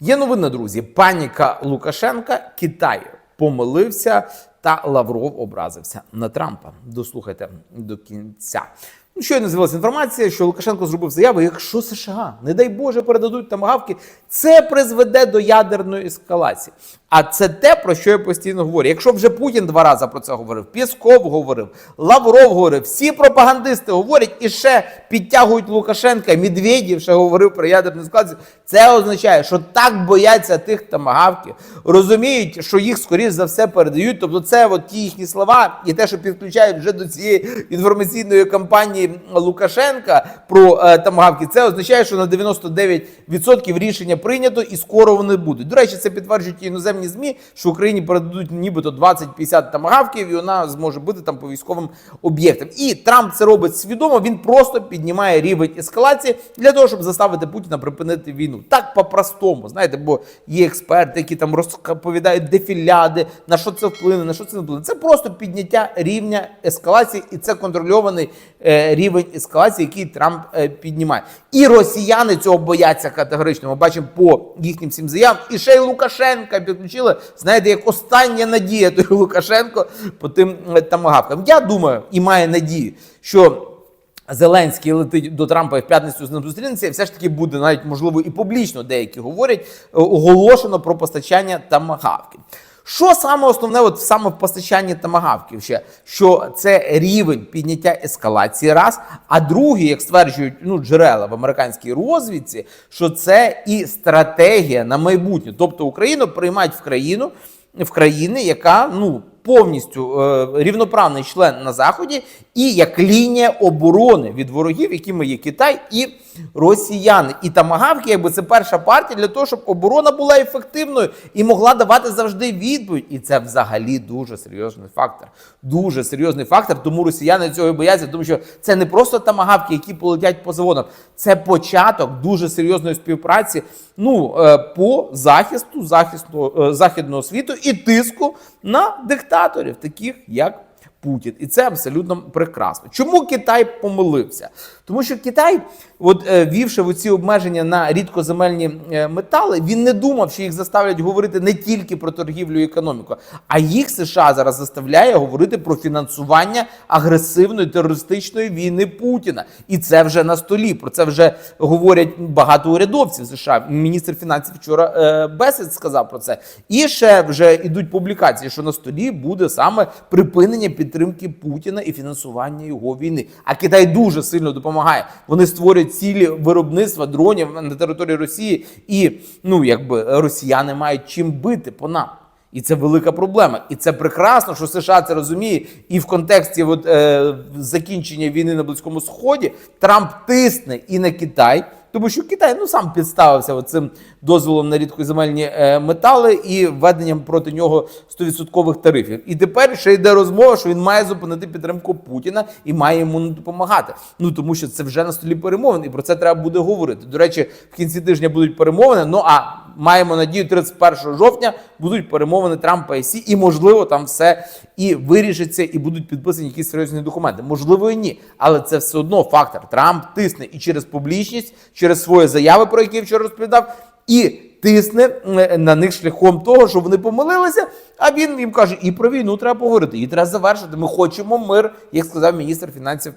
Є новина, друзі. Паніка Лукашенка Китай помилився, та Лавров образився на Трампа. Дослухайте до кінця. Ну, щойно з'явилася інформація, що Лукашенко зробив заяву, якщо США, не дай Боже, передадуть тамагавки, це призведе до ядерної ескалації. А це те, про що я постійно говорю. Якщо вже Путін два рази про це говорив, Пєсков говорив, Лавров говорив, всі пропагандисти говорять і ще підтягують Лукашенка, Медведєв ще говорив про ядерну ескалацію. Це означає, що так бояться тих тамагавків, розуміють, що їх скоріш за все передають. Тобто, це от ті їхні слова і те, що підключають вже до цієї інформаційної кампанії Лукашенка про е, тамагавки, це означає, що на 99% рішення прийнято і скоро вони будуть. До речі, це підтверджують і іноземні змі, що Україні передадуть нібито 20-50 тамагавків, і вона зможе бути там по військовим об'єктам. І Трамп це робить свідомо. Він просто піднімає рівень ескалації для того, щоб заставити Путіна припинити війну. Так по-простому, знаєте, бо є експерти, які там розповідають дефіляди, на що це вплине, на що це не вплине. Це просто підняття рівня ескалації, і це контрольований е, рівень ескалації, який Трамп е, піднімає. І росіяни цього бояться категорично. Ми бачимо по їхнім всім заявам. І ще й Лукашенка підключили. Знаєте, як остання надія той Лукашенко по тим е, тамагавкам. Я думаю і маю надію, що. Зеленський летить до Трампа в п'ятницю з ним зустрінеться, і все ж таки буде навіть можливо і публічно деякі говорять е, оголошено про постачання тамагавків. Що саме основне, от саме в постачанні тамагавків ще що це рівень підняття ескалації, раз. А другий, як стверджують ну, джерела в американській розвідці, що це і стратегія на майбутнє. Тобто Україну приймають в країну в країни, яка ну повністю е, рівноправний член на заході, і як лінія оборони від ворогів, якими є Китай і росіяни. І тамагавки, якби це перша партія для того, щоб оборона була ефективною і могла давати завжди відповідь. І це взагалі дуже серйозний фактор. Дуже серйозний фактор. Тому росіяни цього бояться, тому що це не просто тамагавки, які полетять по заводам. Це початок дуже серйозної співпраці. Ну е, по захисту захисту е, західного світу і тиску на диктаторів, таких як. Путін, і це абсолютно прекрасно. Чому Китай помилився? Тому що Китай, от е, ввівши в ці обмеження на рідкоземельні е, метали, він не думав, що їх заставлять говорити не тільки про торгівлю і економіку, а їх США зараз заставляє говорити про фінансування агресивної терористичної війни Путіна. І це вже на столі. Про це вже говорять багато урядовців США. Міністр фінансів вчора е, Бесед сказав про це. І ще вже йдуть публікації, що на столі буде саме припинення підтримки Путіна і фінансування його війни. А Китай дуже сильно допомагає. Вони створюють цілі виробництва дронів на території Росії, і ну якби росіяни мають чим бити по нам. І це велика проблема. І це прекрасно, що США це розуміє. І в контексті от, е, закінчення війни на Близькому Сході Трамп тисне і на Китай. Тому що Китай ну сам підставився цим дозволом на рідкоземельні е, метали і введенням проти нього 100% тарифів. І тепер ще йде розмова, що він має зупинити підтримку Путіна і має йому не допомагати. Ну тому що це вже на столі перемовин, і про це треба буде говорити. До речі, в кінці тижня будуть перемовини. Ну а маємо надію, 31 жовтня будуть перемовини Трампа і Сі, і можливо там все і вирішиться, і будуть підписані якісь серйозні документи. Можливо, і ні, але це все одно фактор. Трамп тисне і через публічність, через свої заяви, про які я вчора розповідав, і тисне на них шляхом того, що вони помилилися. А він їм каже: і про війну треба поговорити, і треба завершити. Ми хочемо мир, як сказав міністр фінансів.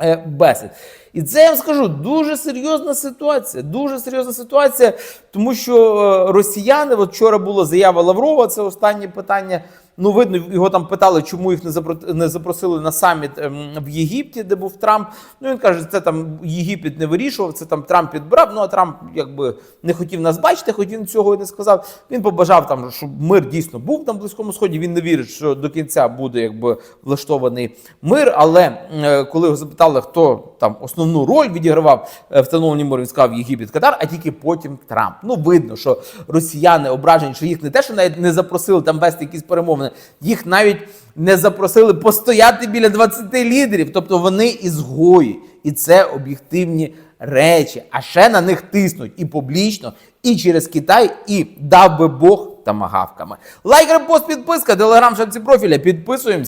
Е, Бесід. І це я вам скажу дуже серйозна ситуація. Дуже серйозна ситуація, тому що е, росіяни, от вчора була заява Лаврова, це останнє питання. Ну, видно, його там питали, чому їх не запро- запросили на саміт ем, в Єгипті, де був Трамп. Ну він каже, це там Єгипет не вирішував, це там Трамп підбирав. Ну а Трамп якби не хотів нас бачити, хоч він цього і не сказав. Він побажав там, щоб мир дійсно був на близькому сході. Він не вірить, що до кінця буде якби влаштований мир. Але е, коли його запитали, хто там основну роль відігравав е, в встановленні миру, він сказав Єгипет, Катар, а тільки потім Трамп. Ну видно, що росіяни ображені, що їх не те, що навіть не запросили там вести якісь перемовини, їх навіть не запросили постояти біля 20 лідерів. Тобто вони ізгої, і це об'єктивні речі. А ще на них тиснуть і публічно, і через Китай, і дав би Бог тамагавками. Лайк, репост, підписка, телеграм, шапці профіля. Підписуємося.